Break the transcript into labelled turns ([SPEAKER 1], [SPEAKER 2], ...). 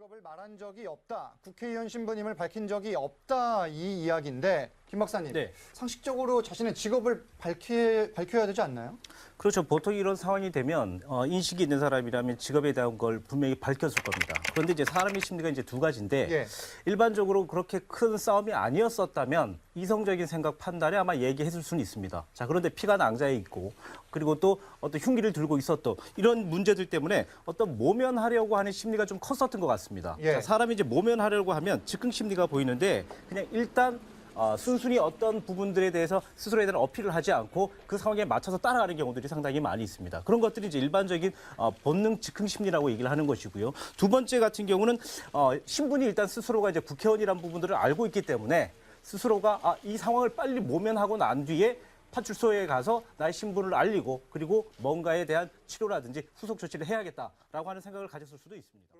[SPEAKER 1] 직업을 말한 적이 없다. 국회의원 신분임을 밝힌 적이 없다. 이 이야기인데 김 박사님
[SPEAKER 2] 네.
[SPEAKER 1] 상식적으로 자신의 직업을 밝히, 밝혀야 되지 않나요?
[SPEAKER 2] 그렇죠. 보통 이런 상황이 되면 어, 인식이 있는 사람이라면 직업에 대한 걸 분명히 밝혔을 겁니다. 그런데 이제 사람의 심리가 이제 두 가지인데
[SPEAKER 1] 예.
[SPEAKER 2] 일반적으로 그렇게 큰 싸움이 아니었었다면 이성적인 생각 판단에 아마 얘기했을 수는 있습니다. 자 그런데 피가 낭자해 있고 그리고 또 어떤 흉기를 들고 있었던 이런 문제들 때문에 어떤 모면하려고 하는 심리가 좀 컸었던 것 같습니다.
[SPEAKER 1] 예.
[SPEAKER 2] 자, 사람이 이제 모면하려고 하면 즉흥 심리가 보이는데 그냥 일단 어, 순순히 어떤 부분들에 대해서 스스로에 대한 어필을 하지 않고 그 상황에 맞춰서 따라가는 경우들이 상당히 많이 있습니다. 그런 것들이 이제 일반적인 어, 본능 즉흥 심리라고 얘기를 하는 것이고요. 두 번째 같은 경우는 어, 신분이 일단 스스로가 이제 국회의원이라는 부분들을 알고 있기 때문에 스스로가 아, 이 상황을 빨리 모면하고 난 뒤에 파출소에 가서 나의 신분을 알리고 그리고 뭔가에 대한 치료라든지 후속 조치를 해야겠다라고 하는 생각을 가졌을 수도 있습니다.